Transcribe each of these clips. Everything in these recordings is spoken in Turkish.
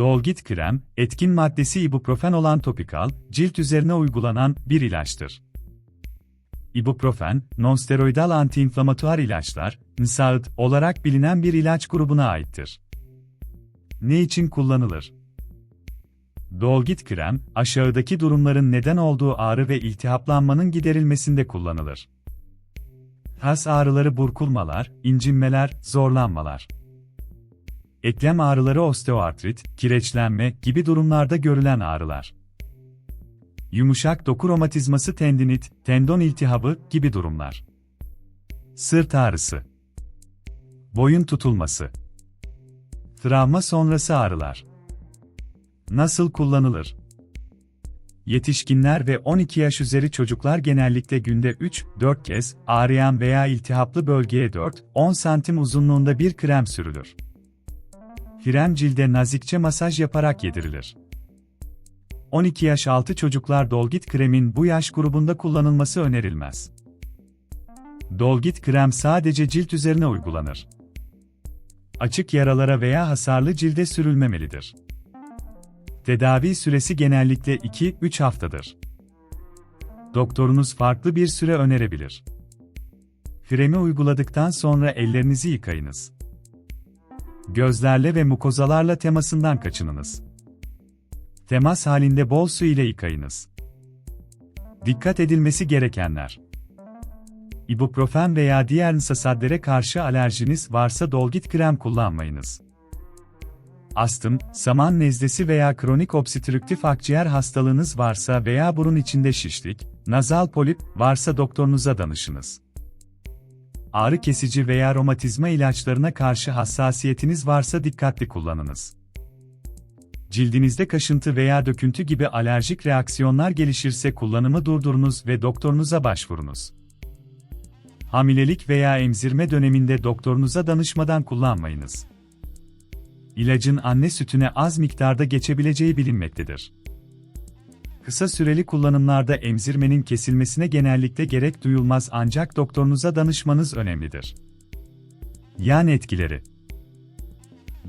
Dolgit krem, etkin maddesi ibuprofen olan topikal, cilt üzerine uygulanan bir ilaçtır. İbuprofen, nonsteroidal antiinflamatuar ilaçlar, NSAID olarak bilinen bir ilaç grubuna aittir. Ne için kullanılır? Dolgit krem, aşağıdaki durumların neden olduğu ağrı ve iltihaplanmanın giderilmesinde kullanılır. Kas ağrıları burkulmalar, incinmeler, zorlanmalar. Eklem ağrıları osteoartrit, kireçlenme gibi durumlarda görülen ağrılar. Yumuşak doku romatizması tendinit, tendon iltihabı gibi durumlar. Sırt ağrısı. Boyun tutulması. Travma sonrası ağrılar. Nasıl kullanılır? Yetişkinler ve 12 yaş üzeri çocuklar genellikle günde 3-4 kez ağrıyan veya iltihaplı bölgeye 4-10 santim uzunluğunda bir krem sürülür. Krem cilde nazikçe masaj yaparak yedirilir. 12 yaş altı çocuklar Dolgit kremin bu yaş grubunda kullanılması önerilmez. Dolgit krem sadece cilt üzerine uygulanır. Açık yaralara veya hasarlı cilde sürülmemelidir. Tedavi süresi genellikle 2-3 haftadır. Doktorunuz farklı bir süre önerebilir. Kremi uyguladıktan sonra ellerinizi yıkayınız. Gözlerle ve mukozalarla temasından kaçınınız. Temas halinde bol su ile yıkayınız. Dikkat edilmesi gerekenler. İbuprofen veya diğer nsasadlere karşı alerjiniz varsa Dolgit krem kullanmayınız. Astım, saman nezlesi veya kronik obstrüktif akciğer hastalığınız varsa veya burun içinde şişlik, nazal polip varsa doktorunuza danışınız. Ağrı kesici veya romatizma ilaçlarına karşı hassasiyetiniz varsa dikkatli kullanınız. Cildinizde kaşıntı veya döküntü gibi alerjik reaksiyonlar gelişirse kullanımı durdurunuz ve doktorunuza başvurunuz. Hamilelik veya emzirme döneminde doktorunuza danışmadan kullanmayınız. İlacın anne sütüne az miktarda geçebileceği bilinmektedir. Kısa süreli kullanımlarda emzirmenin kesilmesine genellikle gerek duyulmaz ancak doktorunuza danışmanız önemlidir. Yan etkileri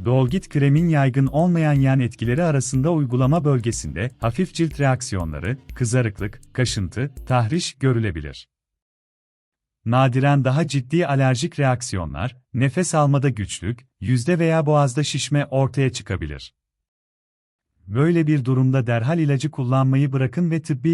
Dolgit kremin yaygın olmayan yan etkileri arasında uygulama bölgesinde hafif cilt reaksiyonları, kızarıklık, kaşıntı, tahriş görülebilir. Nadiren daha ciddi alerjik reaksiyonlar, nefes almada güçlük, yüzde veya boğazda şişme ortaya çıkabilir. Böyle bir durumda derhal ilacı kullanmayı bırakın ve tıbbi